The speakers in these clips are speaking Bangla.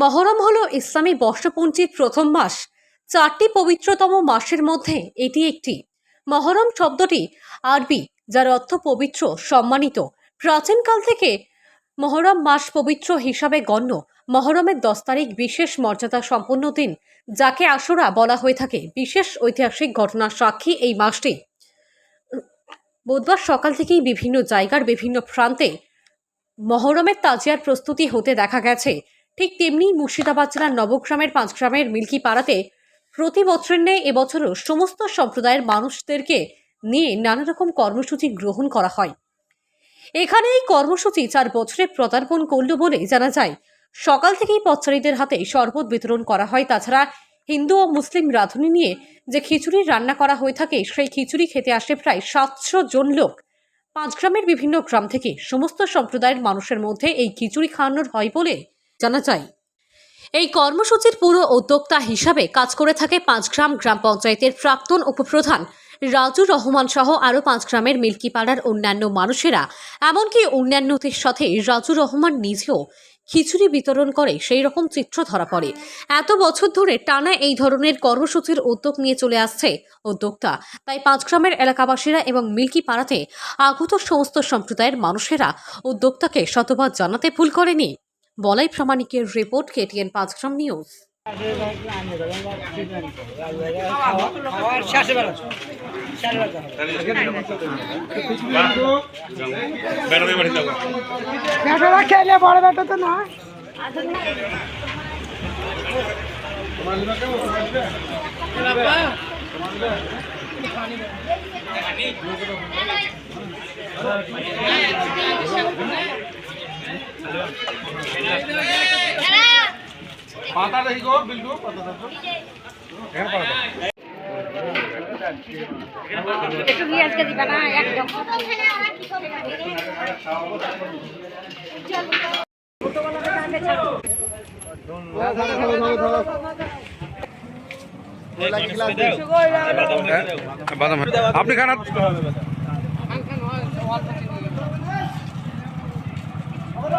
মহরম হল ইসলামী বর্ষপঞ্জির প্রথম মাস। চারটি পবিত্রতম মাসের মধ্যে এটি একটি। মহরম শব্দটি আরবি, যার অর্থ পবিত্র, সম্মানিত। প্রাচীনকাল থেকে মহরম মাস পবিত্র হিসাবে গণ্য। মহরমের দশ তারিখ বিশেষ মর্যাদা সম্পন্ন দিন, যাকে আসরা বলা হয়ে থাকে। বিশেষ ঐতিহাসিক ঘটনার সাক্ষী এই মাসটি। বুধবার সকাল থেকেই বিভিন্ন জায়গার বিভিন্ন প্রান্তে মহরমের তাজিয়ার প্রস্তুতি হতে দেখা গেছে। ঠিক তেমনি মুর্শিদাবাদ জেলার নবগ্রামের পাঁচগ্রামের মিল্কি পাড়াতে প্রতি বছরের ন্যায় এবছরও সমস্ত সম্প্রদায়ের মানুষদেরকে নিয়ে নানা রকম কর্মসূচি গ্রহণ করা হয়। এখানে এই কর্মসূচি চার বছরে প্রদার্পণ করল বলে জানা যায়। সকাল থেকেই পথচারীদের হাতে শরবত বিতরণ করা হয়। তাছাড়া হিন্দু ও মুসলিম রাঁধুনি নিয়ে যে খিচুড়ি রান্না করা হয়ে থাকে, সেই খিচুড়ি খেতে আসে প্রায় সাতশো জন লোক। পাঁচ গ্রামের বিভিন্ন গ্রাম থেকে সমস্ত সম্প্রদায়ের মানুষের মধ্যে এই খিচুড়ি খাওয়ানোর হয় বলে জানা যায়। এই কর্মসূচির পুরো উদ্যোক্তা হিসাবে কাজ করে থাকে পাঁচগ্রাম গ্রাম পঞ্চায়েতের প্রাক্তন উপপ্রধান রাজু রহমান সহ আরও পাঁচগ্রামের মিল্কিপাড়ার অন্যান্য মানুষেরা। এমনকি অন্যান্যদের সাথে রাজু রহমান নিজেও খিচুড়ি বিতরণ করে সেই রকম চিত্র ধরা পড়ে। এত বছর ধরে টানা এই ধরনের কর্মসূচির উদ্যোগ নিয়ে চলে আসছে উদ্যোক্তা। তাই পাঁচগ্রামের এলাকাবাসীরা এবং মিল্কি পাড়াতে আগত সমস্ত সম্প্রদায়ের মানুষেরা উদ্যোক্তাকে শতবাদ জানাতে ভুল করেনি। বলাই প্রামাণিকের রিপোর্ট কেটিএন পাঁচগ্রাম নিউজ। খেলে বড় বেটা তো না পাতা দেখি গো বিল্টু পাতা দেখো একটু নিয়ে আজকে দিবা না একদম বাদাম আপনি খানা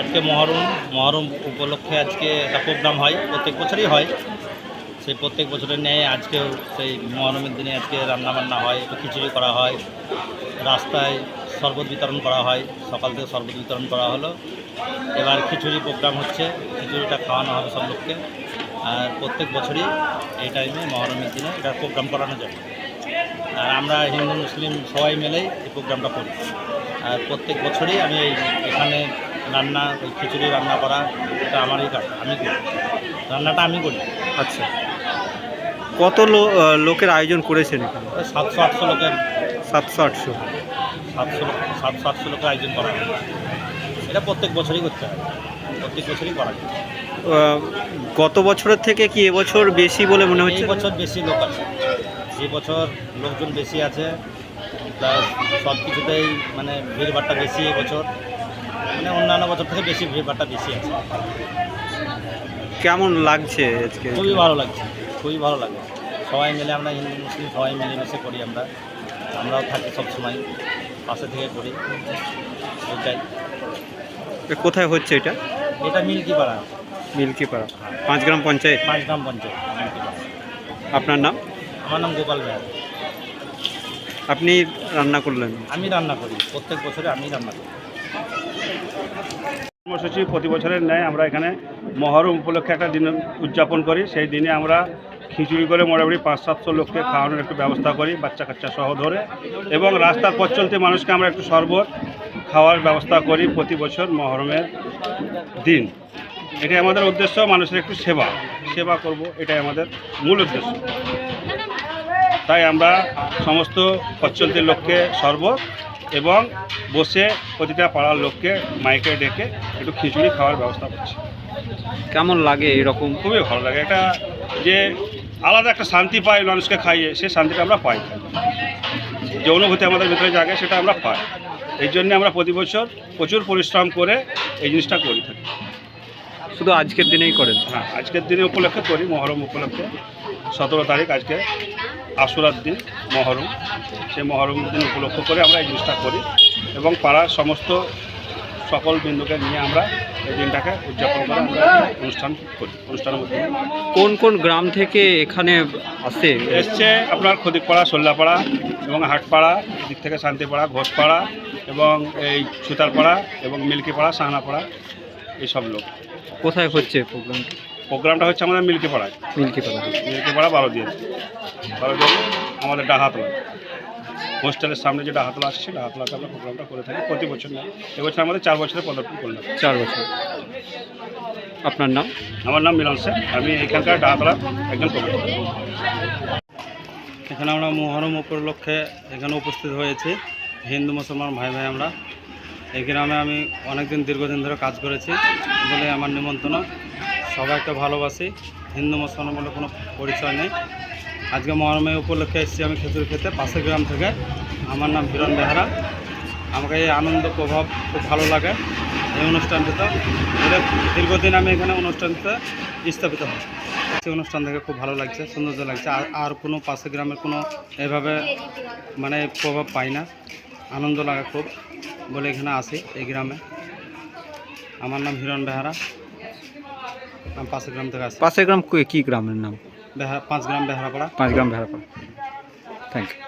আজকে মহরম মহরম উপলক্ষে আজকে একটা প্রোগ্রাম হয়, প্রত্যেক বছরই হয়। সেই প্রত্যেক বছরের ন্যায় আজকেও সেই মহরমের দিনে আজকে রান্নাবান্না হয় খিচুড়ি করা হয়, রাস্তায় শরবত বিতরণ করা হয়, সকাল থেকে শরবত বিতরণ করা হলো। এবার খিচুড়ি প্রোগ্রাম হচ্ছে, খিচুড়িটা খাওয়ানো হবে সব লোককে। আর প্রত্যেক বছরই এই টাইমে মহরমের দিনে এটা প্রোগ্রাম করানো যায়। আর আমরা হিন্দু মুসলিম সবাই মিলেই এই প্রোগ্রামটা করি। আর প্রত্যেক বছরই আমি এই এখানে রান্না ওই খিচুড়ি রান্না করা এটা আমারই কাজ আমি করি। রান্নাটা আমি করি। আচ্ছা। কত লো- লোকের আয়োজন করেছেন এখানে? সাতশো আটশো লোকের। সাতশো আটশো। সাতশো সাতশো আটশো লোকের আয়োজন করা হয়। এটা প্রত্যেক বছরই করতে হয়। প্রত্যেক বছরই করা গত বছরের থেকে কি এবছর বেশি বলে মনে হচ্ছে? বছর বেশি লোক আছে। এই বছর লোকজন বেশি আছে প্লাস সব কিছুতেই মানে ভিড় ভিড়ভাড়টা বেশি এবছর মানে অন্যান্য বছর থেকে বেশি ভিড় ভিড়ভাড়টা বেশি আছে। কেমন লাগছে আজকে? খুবই ভালো লাগছে খুবই ভালো লাগে সবাই মিলে আমরা হিন্দু মুসলিম সবাই মিলেমিশে করি আমরা। আমরাও থাকি সব সময় পাশে থেকে করি। এটাই। এ কোথায় হচ্ছে এটা? এটা মিল্কি পাড়া মিল্কি পাড়া পাঁচ গ্রাম পঞ্চায়েত পাঁচ গ্রাম পঞ্চায়েত আপনার নাম? আমার নাম গোপাল বেহার আপনি রান্না করলেন? আমি রান্না করি প্রত্যেক বছরে আমি রান্না করি। কর্মসূচি প্রতি বছরের ন্যায় আমরা এখানে মহরম উপলক্ষে একটা দিন উদযাপন করি। সেই দিনে আমরা খিচুড়ি করে মোটামুটি পাঁচ সাতশো লোককে খাওয়ানোর একটু ব্যবস্থা করি বাচ্চা কাচ্চা সহ ধরে। এবং রাস্তার পথ চলতে মানুষকে আমরা একটু শরবত খাওয়ার ব্যবস্থা করি প্রতি বছর মহরমের দিন। এটাই আমাদের উদ্দেশ্য মানুষের একটু সেবা। সেবা করব এটাই আমাদের মূল উদ্দেশ্য। তাই আমরা সমস্ত পথ লোককে শরবত এবং বসে প্রতিটা পাড়ার লোককে মাইকে ডেকে একটু খিচুড়ি খাওয়ার ব্যবস্থা করছি। কেমন লাগে এরকম খুবই ভালো লাগে। এটা যে আলাদা একটা শান্তি পাই মানুষকে খাইয়ে সে শান্তিটা আমরা পাই। যে অনুভূতি আমাদের ভিতরে জাগে সেটা আমরা পাই। এই জন্য আমরা প্রতি বছর প্রচুর পরিশ্রম করে এই জিনিসটা করি থাকি। শুধু আজকের দিনেই করেন? হ্যাঁ আজকের দিনে উপলক্ষে করি মহরম উপলক্ষে। সতেরো তারিখ আজকে আশুরার দিন মহরম। সেই মহরম দিন উপলক্ষ করে আমরা এই জিনিসটা করি এবং পাড়ার সমস্ত সকল বিন্দুকে নিয়ে আমরা এই দিনটাকে উদযাপন করে আমরা অনুষ্ঠান করি অনুষ্ঠানের মধ্যে। কোন কোন গ্রাম থেকে এখানে আসে? এসছে আপনার খদিকপাড়া সোল্লাপাড়া এবং হাটপাড়া দিক থেকে শান্তিপাড়া ঘোষপাড়া এবং এই সুতারপাড়া এবং মিল্কিপাড়া সাহানাপাড়া এইসব লোক। কোথায় হচ্ছে প্রোগ্রাম প্রোগ্রামটা হচ্ছে আমাদের মিল্কিপাড়ায়। মিল্কিপাড়া। মিল্কিপাড়া বারো দিন বারো দিন আমাদের ডাহাতলা। হোস্টেলের সামনে যে ডাহাতলা আছে সেই ডাহাতলাতে আমরা প্রোগ্রামটা করে থাকি প্রতি বছর না এবছর আমাদের চার বছরে পদার্পণ করলাম। চার বছর। আপনার নাম? আমার নাম মিলন স্যার আমি এখানকার ডাহাতলা একজন কবি এখানে আমরা মহরম উপলক্ষে এখানে উপস্থিত হয়েছি। হিন্দু মুসলমান ভাই ভাই আমরা। এই গ্রামে আমি অনেকদিন দীর্ঘদিন ধরে কাজ করেছি বলে আমার নিমন্ত্রণ। সবাইকে ভালোবাসি। হিন্দু, মুসলমান বলে কোনো পরিচয় নেই। আজকে মহরমে উপলক্ষে এসেছি আমি খেজুর খেতে, পাশের গ্রাম থেকে। আমার নাম হিরণ বেহারা। আমাকে এই আনন্দ, প্রভাব খুব ভালো লাগে এই অনুষ্ঠানটিতে। এটা দীর্ঘদিন আমি এখানে অনুষ্ঠানটিতে স্থাপিত হই। সেই অনুষ্ঠান থেকে খুব ভালো লাগছে, সৌন্দর্য লাগছে। আর আর কোনো পাশের গ্রামের কোনো এভাবে মানে প্রভাব পাই না। আনন্দ লাগে খুব বলে এখানে আসি এই গ্রামে। আমার নাম হিরণ বেহারা। পাশের গ্রাম থেকে আসি পাশের গ্রাম কই- কি গ্রামের নাম? বেহারা পাঁচ গ্রাম বেহারাপাড়া। পাঁচ গ্রাম ভেড়াপাড়া থ্যাংক ইউ